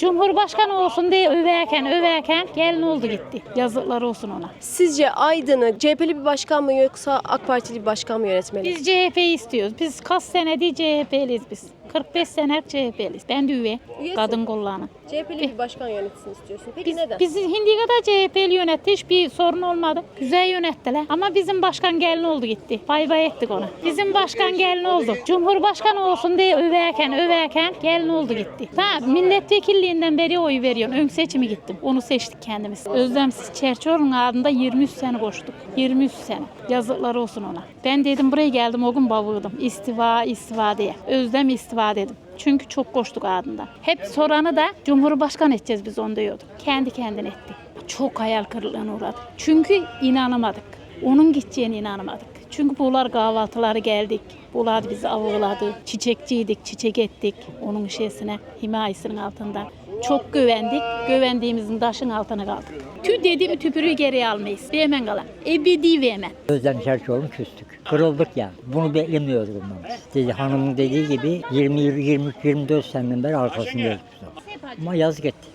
Cumhurbaşkanı olsun diye överken överken gelin oldu gitti. Yazıklar olsun ona. Sizce Aydın'ı CHP'li bir başkan mı yoksa AK Partili bir başkan mı yönetmeli? Biz CHP'yi istiyoruz. Biz kaç senedir CHP'liyiz biz. 45 sene CHP'liyiz. Ben de üye. Üyesin. Kadın kollarına. CHP'li bir başkan yönetsin istiyorsun. Peki Biz, neden? bizi hindi kadar CHP'li yönetti. Hiçbir sorun olmadı. Güzel yönettiler. Ama bizim başkan gelin oldu gitti. Bay bay ettik ona. Bizim başkan gelin oldu. Cumhurbaşkanı olsun diye överken överken gelin oldu gitti. Ha, milletvekilliğinden beri oy veriyorum. Ön seçimi gittim. Onu seçtik kendimiz. Özlem Çerçoğlu'nun adında 23 sene koştuk. 23 sene. Yazıklar olsun ona. Ben dedim buraya geldim o gün bavırdım. İstiva istiva diye. Özlem istiva dedim. Çünkü çok koştuk ardından. Hep soranı da Cumhurbaşkanı edeceğiz biz onu diyorduk. Kendi kendine etti. Çok hayal kırıklığına uğradık. Çünkü inanamadık. Onun gideceğine inanamadık. Çünkü bunlar kahvaltıları geldik. Bunlar bizi avuladı. Çiçekçiydik, çiçek ettik. Onun şeysine, himayesinin altında. Çok güvendik. Güvendiğimizin taşın altına kaldık. Tü dediğimi tüpürüğü geriye almayız. Vermen kalan. Ebedi vermen. Özlem Çerçoğlu'nu küstük. Kırıldık ya. Bunu beklemiyorduk ondan. Dedi, hanımın dediği gibi 20 23 24 seneden beri arkasındayız. Ama yazık etti.